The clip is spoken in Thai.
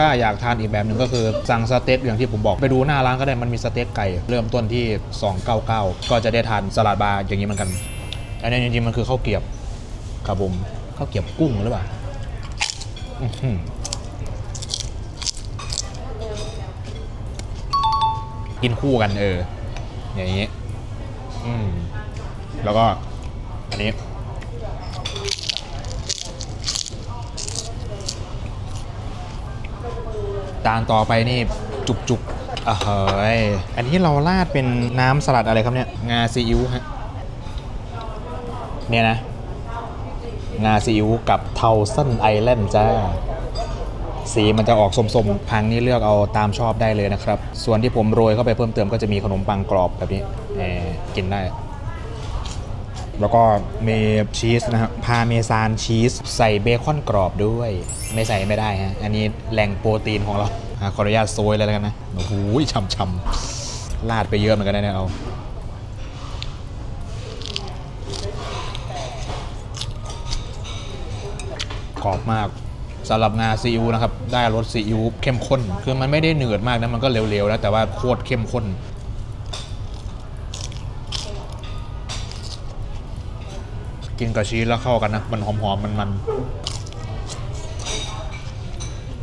ถ้าอยากทานอีกแบบหนึ่งก็คือสั่งสเต็กอย่างที่ผมบอกไปดูหน้าร้านก็ได้มันมีสเต็กไก่เริ่มต้นที่ 299 ก็จะได้ทานสลัดบาร์อย่างนี้เหมือนกัน อันนี้จริงๆมันคือข้าวเกรียบครับผมข้าวเกรียบกุ้งหรือเปล่าอกินคู่กันเออ อย่างนี้อืมแล้วก็อันนี้ จานต่อไปนี่จุกจุกๆอะเฮ้ยอันนี้เราราดเป็นน้ำสลัดอะไรครับเนี่ย งาซีอิ๊วฮะ เนี่ยนะ งาซีอิ๊วกับเทาเส้นไอแลนด์จ้า สีมันจะออกสมๆ พังนี่เลือกเอาตามชอบได้เลยนะครับ ส่วนที่ผมโรยเข้าไปเพิ่มเติมก็จะมีขนมปังกรอบแบบนี้แหมกินได้ แล้วก็มีชีสนะครับพาเมซานชีส ใส่เบคอนกรอบด้วย ไม่ใส่ไม่ได้ฮะ อันนี้แหล่งโปรตีนของเราอะขออนุญาตโซยเลยแล้วกันนะ โอ้โหช่ำๆลาดไปเยอะเหมือนกันนะเนี่ยเอา กรอบมากสำหรับงาซีอิ๊วนะครับ ได้รสซีอิ๊วเข้มข้น คือมันไม่ได้เหนืดมากนะ มันก็เร็วๆนะแต่ว่าโคตรเข้มข้น กินกับชีสแล้วเข้ากันนะ มันหอมๆมันๆ